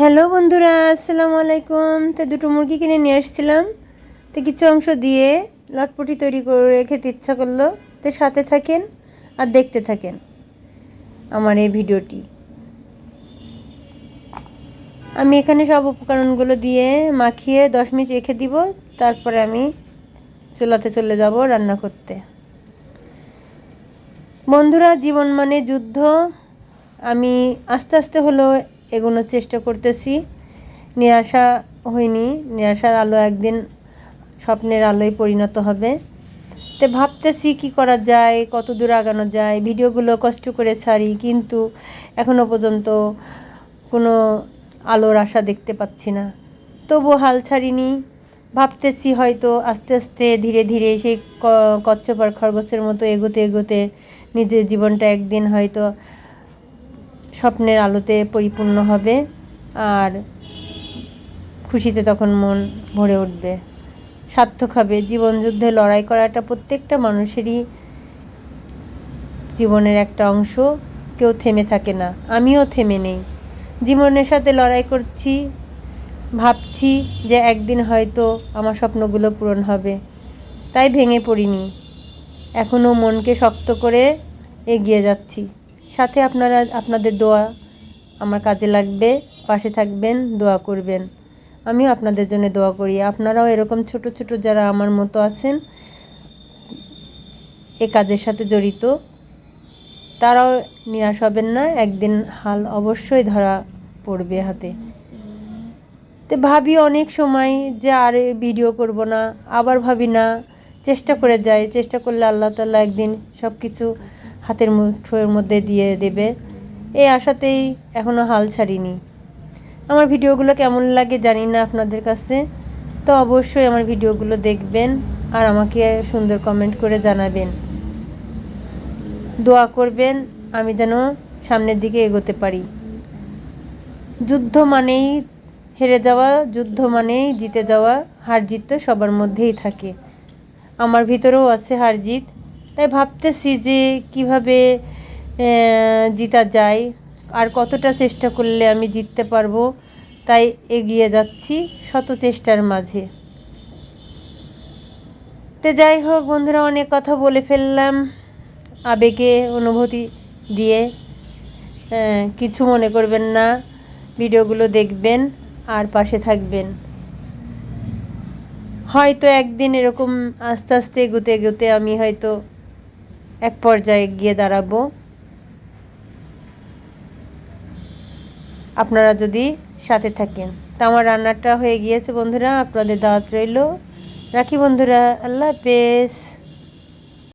Hello বন্ধুরা, আসসালামু আলাইকুম। তো দুটো মুরগি কিনে নিয়ে এসেছিলাম তো কিছু অংশ দিয়ে লটপটি তৈরি করে খেতে ইচ্ছা করল। তো সাথে থাকেন আর দেখতে থাকেন আমার এই ভিডিওটি। আমি এখানে সব উপকরণগুলো দিয়ে মাখিয়ে দশ মিনিট রেখে দিব। তারপরে আমি চুলাতে চলে যাব রান্না করতে। বন্ধুরা, জীবন মানে যুদ্ধ। আমি আস্তে আস্তে হলেও এগোনোর চেষ্টা করতেছি। নিরাশা হয়নি। নিরাশার আলো একদিন স্বপ্নের আলোয় পরিণত হবে। তো ভাবতেছি কি করা যায়, কত দূর আগানো যায়, ভিডিওগুলো কষ্ট করে ছাড়ি, কিন্তু এখনও পর্যন্ত কোনো আলোর আশা দেখতে পাচ্ছি না। তবু হাল ছাড়িনি। ভাবতেছি হয়তো আস্তে আস্তে ধীরে ধীরে সেই কচ্ছপ আর খরগোশের মতো এগোতে এগোতে নিজের জীবনটা একদিন হয়তো স্বপ্নের আলোতে পরিপূর্ণ হবে আর খুশিতে তখন মন ভরে উঠবে। সার্থক হবে। জীবন যুদ্ধে লড়াই করাটা প্রত্যেকটা মানুষেরই জীবনের একটা অংশ। কেউ থেমে থাকে না। আমিও থেমে নেই। জীবনের সাথে লড়াই করছি, ভাবছি যে একদিন হয়তো আমার স্বপ্নগুলো পূরণ হবে। তাই ভেঙে পড়িনি। এখনও মনকে শক্ত করে এগিয়ে যাচ্ছি। সাথে আপনারা, আপনাদের দোয়া আমার কাজে লাগবে, পাশে থাকবেন, দোয়া করবেন। আমিও আপনাদের জন্য দোয়া করি। আপনারাও এরকম ছোট ছোট যারা আমার মতো আছেন, এ কাজের সাথে জড়িত, তারাও নিরাশ হবেন না। একদিন হাল অবশ্যই ধরা পড়বে হাতে। তো ভাবি অনেক সময় যে আর ভিডিও করব না, আবার ভাবি না, চেষ্টা করে যাই, চেষ্টা করলে আল্লাহ তাল্লাহ একদিন সব কিছু হাতের মুঠোর মধ্যে দিয়ে দেবে। এই আশাতেই এখনও হাল ছাড়িনি। আমার ভিডিওগুলো কেমন লাগে জানি না আপনাদের কাছে। তো অবশ্যই আমার ভিডিওগুলো দেখবেন আর আমাকে সুন্দর কমেন্ট করে জানাবেন। দোয়া করবেন আমি যেন সামনের দিকে এগোতে পারি। যুদ্ধ মানেই হেরে যাওয়া, যুদ্ধ মানেই জিতে যাওয়া, হার জিত তো সবার মধ্যেই থাকে। আমার ভিতরেও আছে হার জিত। তাই ভাবতেছি যে কীভাবে জিতা যায়, আর কতটা চেষ্টা করলে আমি জিততে পারব, তাই এগিয়ে যাচ্ছি শত চেষ্টার মাঝে। তো যাই হোক বন্ধুরা, অনেক কথা বলে ফেললাম, আবেগে অনুভূতি দিয়ে কিছু মনে করবেন না, ভিডিওগুলো দেখবেন, আর পাশে থাকবেন। হয়তো একদিন এরকম আস্তে আস্তে এগোতে এগোতে আমি হয়তো এক পর্যায়ে গিয়ে দাঁড়াবো। আপনারা যদি সাথে থাকেন। তা আমার রান্নাটা হয়ে গিয়েছে বন্ধুরা, আপনাদের দাওয়াত রইল। রাখি বন্ধুরা, আল্লাহ হাফেজ।